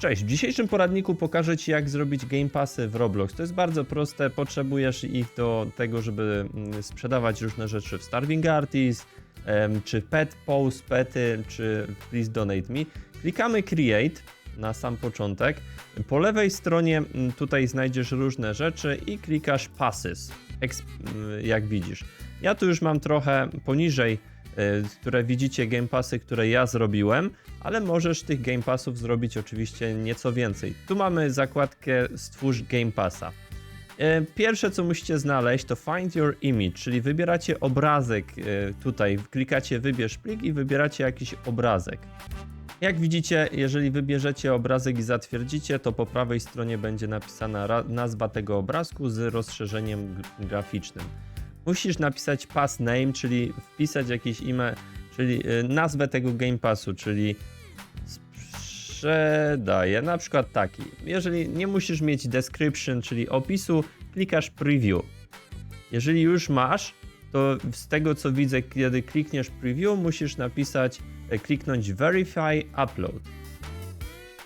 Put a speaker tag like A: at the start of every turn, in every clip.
A: Cześć, w dzisiejszym poradniku pokażę Ci jak zrobić Game Passy w Roblox. To jest bardzo proste, potrzebujesz ich do tego, żeby mm, sprzedawać różne rzeczy w Starving Artist, czy Pet Pose, Pety, czy Please Donate Me. Klikamy Create na sam początek. Po lewej stronie mm, tutaj znajdziesz różne rzeczy i klikasz Passes, mm, jak widzisz. Ja tu już mam trochę poniżej które widzicie Game Passy, które ja zrobiłem, ale możesz tych Game Passów zrobić oczywiście nieco więcej. Tu mamy zakładkę Stwórz Game Passa. Y, Pierwsze co musicie znaleźć to Find Your Image, czyli wybieracie obrazek y, tutaj, klikacie wybierz plik i wybieracie jakiś obrazek. Jak widzicie, jeżeli wybierzecie obrazek i zatwierdzicie, to po prawej stronie będzie napisana nazwa tego obrazku z rozszerzeniem graficznym. Musisz napisać pass name, czyli wpisać jakieś imię, czyli y, nazwę tego Game Passu, czyli sprzedaję, na przykład taki. Jeżeli nie musisz mieć description, czyli opisu, klikasz preview. Jeżeli już masz, to z tego co widzę, kiedy klikniesz preview, musisz napisać, e, kliknąć verify upload.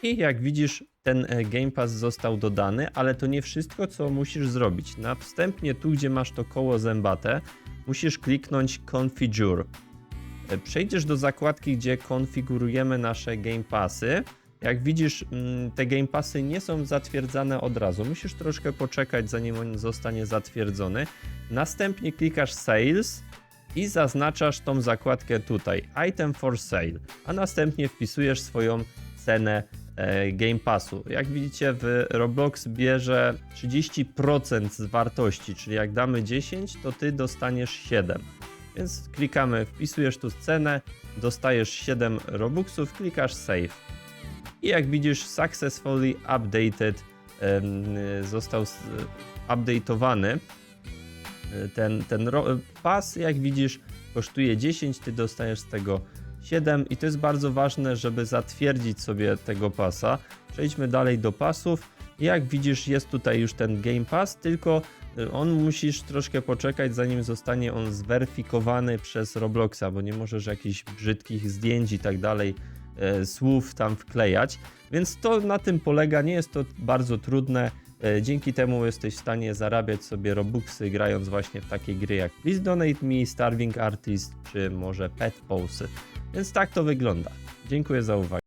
A: I jak widzisz, ten e, Game Pass został dodany, ale to nie wszystko, co musisz zrobić. Na wstępnie tu, gdzie masz to koło zębate, musisz kliknąć Configure. E, Przejdziesz do zakładki, gdzie konfigurujemy nasze Game Passy. Jak widzisz, mm, te Game Passy nie są zatwierdzane od razu. Musisz troszkę poczekać, zanim on zostanie zatwierdzony. Następnie klikasz Sales i zaznaczasz tą zakładkę tutaj, Item for Sale, a następnie wpisujesz swoją cenę Game Passu. Jak widzicie, w Roblox bierze 30% z wartości, czyli jak damy 10, to ty dostaniesz 7. Więc klikamy, wpisujesz tu cenę, dostajesz 7 Robuxów, klikasz Save. I jak widzisz, successfully updated został update'owany e, ten, ten pas, jak widzisz, kosztuje 10, ty dostajesz z tego 7 i to jest bardzo ważne, żeby zatwierdzić sobie tego pasa. Przejdźmy dalej do pasów. Jak widzisz, jest tutaj już ten Game Pass, tylko y, on musisz troszkę poczekać, zanim zostanie on zweryfikowany przez Robloxa, bo nie możesz jakichś brzydkich zdjęć i tak dalej, e, słów tam wklejać. Więc to na tym polega, nie jest to bardzo trudne. E, Dzięki temu jesteś w stanie zarabiać sobie Robuxy grając właśnie w takie gry jak Please Donate Me, Starving Artist czy może Pet Pulse. Więc tak to wygląda. Dziękuję za uwagę.